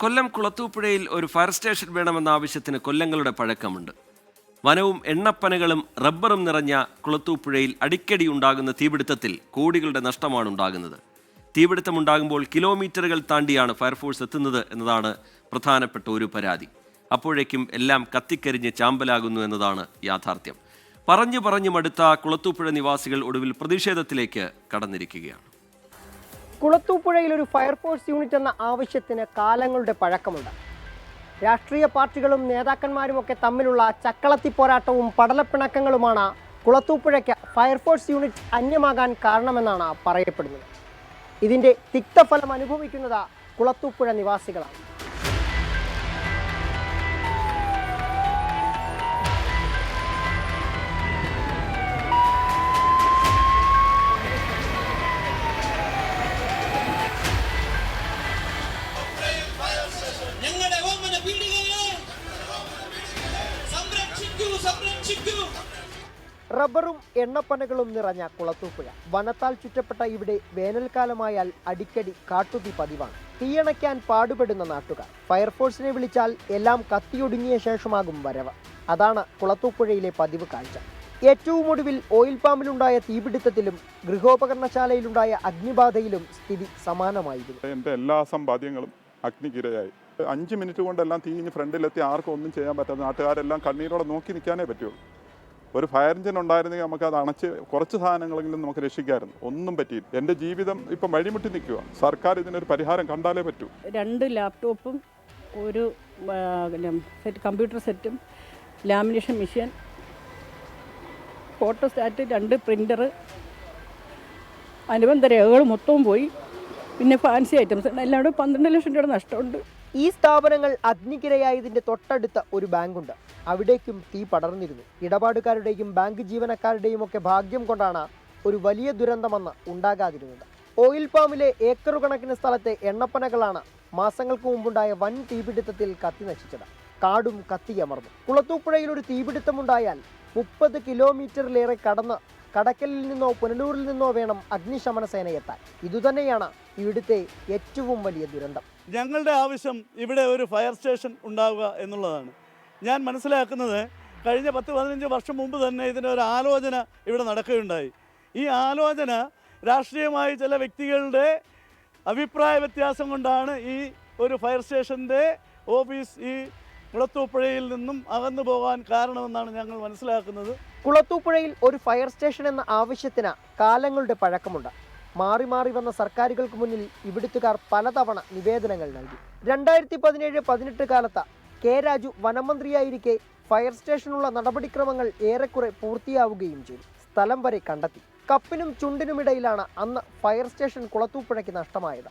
കൊല്ലം കുളത്തൂപ്പുഴയിൽ ഒരു fire station വേണമെന്ന ആവശ്യത്തിന് കൊല്ലങ്ങളുടെ പഴക്കമുണ്ട്. വനവും എണ്ണപ്പനകളും റബ്ബറും നിറഞ്ഞ കുളത്തൂപ്പുഴയിൽ അടിക്കടി ഉണ്ടാകുന്ന തീപിടുത്തത്തിൽ കോടികളുടെ നഷ്ടമാണ് ഉണ്ടാകുന്നത്. തീപിടുത്തമുണ്ടാകുമ്പോൾ കിലോമീറ്ററുകൾ താണ്ടിയാണ് ഫയർഫോഴ്സ് എത്തുന്നത് എന്നതാണ് പ്രധാനപ്പെട്ട ഒരു പരാതി. അപ്പോഴേക്കും എല്ലാം കത്തിക്കരിഞ്ഞ് ചാമ്പലാകുന്നു എന്നതാണ് യാഥാർത്ഥ്യം. പറഞ്ഞു പറഞ്ഞു മടുത്ത കുളത്തൂപ്പുഴ നിവാസികൾ ഒടുവിൽ പ്രതിഷേധത്തിലേക്ക് കടന്നിരിക്കുകയാണ്. കുളത്തൂപ്പുഴയിൽ ഒരു ഫയർഫോഴ്സ് യൂണിറ്റ് എന്ന ആവശ്യത്തിന് കാലങ്ങളുടെ പഴക്കമുണ്ട്. രാഷ്ട്രീയ പാർട്ടികളും നേതാക്കന്മാരുമൊക്കെ തമ്മിലുള്ള ചക്കളത്തി പോരാട്ടവും പടലപ്പിണക്കങ്ങളുമാണ് കുളത്തൂപ്പുഴയ്ക്ക് ഫയർഫോഴ്സ് യൂണിറ്റ് അന്യമാകാൻ കാരണമെന്നാണ് പറയപ്പെടുന്നത്. ഇതിന്റെ തിക്തഫലം അനുഭവിക്കുന്നത് കുളത്തൂപ്പുഴ നിവാസികളാണ്. റബ്ബറും എണ്ണപ്പനകളും നിറഞ്ഞ കുളത്തൂപ്പുഴ. വനത്താൽ ചുറ്റപ്പെട്ട ഇവിടെ വേനൽക്കാലമായാൽ അടിക്കടി കാട്ടുതീ പതിവാണ്. തീയണയ്ക്കാൻ പാടുപെടുന്ന നാട്ടുകാർ. ഫയർഫോഴ്സിനെ വിളിച്ചാൽ എല്ലാം കത്തിയൊടുങ്ങിയ ശേഷമാകും വരവ്. അതാണ് കുളത്തൂപ്പുഴയിലെ പതിവ് കാഴ്ച. ഏറ്റവും ഒടുവിൽ ഓയിൽ പാമ്പിലുണ്ടായ തീപിടുത്തത്തിലും ഗൃഹോപകരണശാലയിലുണ്ടായ അഗ്നിബാധയിലും സ്ഥിതി സമാനമായിരുന്നു. എന്റെ എല്ലാ സമ്പാദ്യങ്ങളും അഗ്നിക്കിരയായി. അഞ്ച് മിനിറ്റ് കൊണ്ടെല്ലാം തീഞ്ഞ് ഫ്രണ്ടിലെത്തി ആർക്കും ഒന്നും ചെയ്യാൻ പറ്റാത്ത നാട്ടുകാരെല്ലാം കണ്ണീരോടെ നോക്കി നിൽക്കാനേ പറ്റുള്ളൂ ഒരു ഫയർ എഞ്ചിൻ ഉണ്ടായിരുന്നെങ്കിൽ നമുക്ക് അത് അണച്ച് കുറച്ച് സാധനങ്ങളെങ്കിലും നമുക്ക് രക്ഷിക്കാമായിരുന്നു ഒന്നും പറ്റിയില്ല. എന്റെ ജീവിതം ഇപ്പം വഴിമുട്ടി നിൽക്കുക സർക്കാർ ഇതിനൊരു പരിഹാരം കണ്ടാലേ പറ്റൂ. രണ്ട് ലാപ്ടോപ്പും ഒരു സെറ്റ് കമ്പ്യൂട്ടർ സെറ്റും ലാമിനേഷൻ മെഷീൻ ഫോട്ടോസ്റ്റാറ്റ് രണ്ട് പ്രിന്റർ അനുബന്ധ രേഖകൾ മൊത്തവും പോയി. പിന്നെ ഫാൻസി ഐറ്റംസ് എല്ലാം കൂടെ പന്ത്രണ്ട് ലക്ഷം രൂപയുടെ നഷ്ടമുണ്ട്. ഈ സ്ഥാപനങ്ങൾ അഗ്നിക്കിരയായതിന്റെ തൊട്ടടുത്ത ഒരു ബാങ്കുണ്ട്. അവിടേക്കും തീ പടർന്നിരുന്നു. ഇടപാടുകാരുടെയും ബാങ്ക് ജീവനക്കാരുടെയും ഒക്കെ ഭാഗ്യം കൊണ്ടാണ് ഒരു വലിയ ദുരന്തമെന്ന് ഉണ്ടാകാതിരുന്നത്. ഓയിൽ പാമിലെ ഏക്കറു കണക്കിന് സ്ഥലത്തെ എണ്ണപ്പനകളാണ് മാസങ്ങൾക്ക് മുമ്പുണ്ടായ വൻ തീപിടുത്തത്തിൽ കത്തി നശിച്ചത്. കാടും കത്തിയമർന്നു കുളത്തൂപ്പുഴയിൽ ഒരു തീപിടുത്തമുണ്ടായാൽ മുപ്പത് കിലോമീറ്ററിലേറെ കടന്ന് കടക്കലിൽ നിന്നോ പുനലൂരിൽ നിന്നോ വേണം അഗ്നിശമന സേന എത്താൻ. ഇതുതന്നെയാണ് ഇവിടുത്തെ ഏറ്റവും വലിയ ദുരന്തം. ഞങ്ങളുടെ ആവശ്യം ഇവിടെ ഒരു ഫയർ സ്റ്റേഷൻ ഉണ്ടാവുക എന്നുള്ളതാണ്. ഞാൻ മനസ്സിലാക്കുന്നത് കഴിഞ്ഞ പത്ത് പതിനഞ്ച് വർഷം മുമ്പ് തന്നെ ഇതിന്റെ ഒരു ആലോചന ഇവിടെ നടക്കുകയുണ്ടായി. ഈ ആലോചന രാഷ്ട്രീയമായി ചില വ്യക്തികളുടെ അഭിപ്രായ വ്യത്യാസം കൊണ്ടാണ് ഈ ഒരു ഫയർ സ്റ്റേഷന്റെ ഓഫീസ് ഈ കുളത്തൂപ്പുഴയിൽ നിന്നും അകന്നു പോകാൻ കാരണമെന്നാണ് ഞങ്ങൾ മനസ്സിലാക്കുന്നത്. കുളത്തൂപ്പുഴയിൽ ഒരു ഫയർ സ്റ്റേഷൻ എന്ന ആവശ്യത്തിന് കാലങ്ങളുടെ പഴക്കമുണ്ട്. മാറി മാറി വന്ന സർക്കാരുകൾക്ക് മുന്നിൽ ഇവിടുത്തുകാർ പലതവണ നിവേദനങ്ങൾ നൽകി. രണ്ടായിരത്തി പതിനേഴ് പതിനെട്ട് കാലത്ത് കെ രാജു വനമന്ത്രിയായിരിക്കെ ഫയർ സ്റ്റേഷനുള്ള നടപടിക്രമങ്ങൾ ഏറെക്കുറെ പൂർത്തിയാവുകയും ചെയ്തു. സ്ഥലം വരെ കണ്ടെത്തി. കപ്പിനും ചുണ്ടിനുമിടയിലാണ് അന്ന് ഫയർ സ്റ്റേഷൻ കുളത്തൂപ്പുഴയ്ക്ക് നഷ്ടമായത്.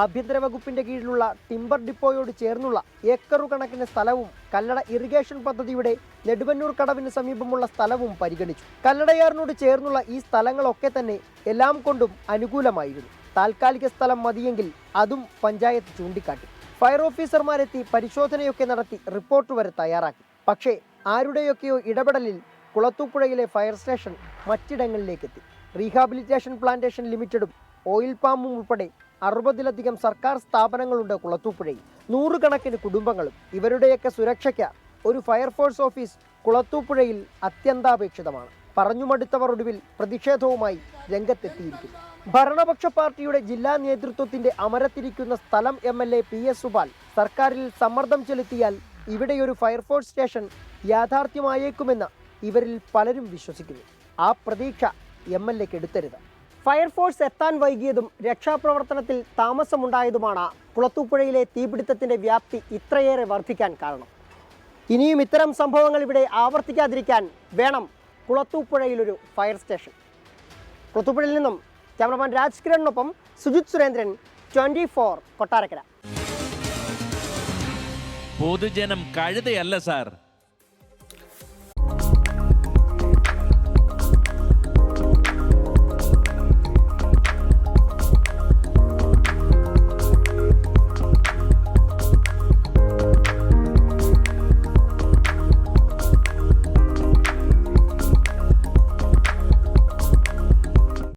ആഭ്യന്തര വകുപ്പിന്റെ കീഴിലുള്ള ടിംബർ ഡിപ്പോയോട് ചേർന്നുള്ള ഏക്കറു കണക്കിന് സ്ഥലവും കല്ലട ഇറിഗേഷൻ പദ്ധതിയുടെ നെടുവന്നൂർ കടവിന് സമീപമുള്ള സ്ഥലവും പരിഗണിച്ചു. കല്ലടയാറിനോട് ചേർന്നുള്ള ഈ സ്ഥലങ്ങളൊക്കെ തന്നെ എല്ലാം കൊണ്ടും അനുകൂലമായിരുന്നു. താൽക്കാലിക സ്ഥലം മതിയെങ്കിൽ അതും പഞ്ചായത്ത് ചൂണ്ടിക്കാട്ടി. ഫയർ ഓഫീസർമാരെത്തി പരിശോധനയൊക്കെ നടത്തി റിപ്പോർട്ട് വരെ തയ്യാറാക്കി. പക്ഷേ ആരുടെയൊക്കെയോ ഇടപെടലിൽ കുളത്തൂപ്പുഴയിലെ ഫയർ സ്റ്റേഷൻ മറ്റിടങ്ങളിലേക്കെത്തി. റീഹാബിലിറ്റേഷൻ പ്ലാന്റേഷൻ ലിമിറ്റഡും ഓയിൽ പാമ്പും ഉൾപ്പെടെ അറുപതിലധികം സർക്കാർ സ്ഥാപനങ്ങളുണ്ട് കുളത്തൂപ്പുഴയിൽ. നൂറുകണക്കിന് കുടുംബങ്ങളും ഇവരുടെയൊക്കെ സുരക്ഷയ്ക്ക് ഒരു ഫയർഫോഴ്സ് ഓഫീസ് കുളത്തൂപ്പുഴയിൽ അത്യന്താപേക്ഷിതമാണ്. പറഞ്ഞുമടുത്തവർ ഒടുവിൽ പ്രതിഷേധവുമായി രംഗത്തെത്തിയിരിക്കുന്നു. ഭരണപക്ഷ പാർട്ടിയുടെ ജില്ലാ നേതൃത്വത്തിന്റെ അമരത്തിരിക്കുന്ന സ്ഥലം M L A P S Supal സർക്കാരിൽ സമ്മർദ്ദം ചെലുത്തിയാൽ ഇവിടെയൊരു ഫയർഫോഴ്സ് സ്റ്റേഷൻ യാഥാർത്ഥ്യമായേക്കുമെന്ന് ഇവരിൽ പലരും വിശ്വസിക്കുന്നു. ആ പ്രതീക്ഷ എം എൽ എക്ക് എടുത്തരുത്. ഫയർഫോഴ്സ് എത്താൻ വൈകിയതും രക്ഷാപ്രവർത്തനത്തിൽ താമസമുണ്ടായതുമാണ് കുളത്തൂപ്പുഴയിലെ തീപിടുത്തത്തിന്റെ വ്യാപ്തി ഇത്രയേറെ വർദ്ധിക്കാൻ കാരണം. ഇനിയും ഇത്തരം സംഭവങ്ങൾ ഇവിടെ ആവർത്തിക്കാതിരിക്കാൻ വേണം കുളത്തൂപ്പുഴയിലൊരു ഫയർ സ്റ്റേഷൻ. കുളത്തൂപ്പുഴയിൽ നിന്നും ക്യാമറമാൻ രാജ് കിരണിനൊപ്പം സുജിത് സുരേന്ദ്രൻ ട്വന്റി ഫോർ കൊട്ടാരക്കര. പൊതുജനം കഴുതയല്ല സാർ.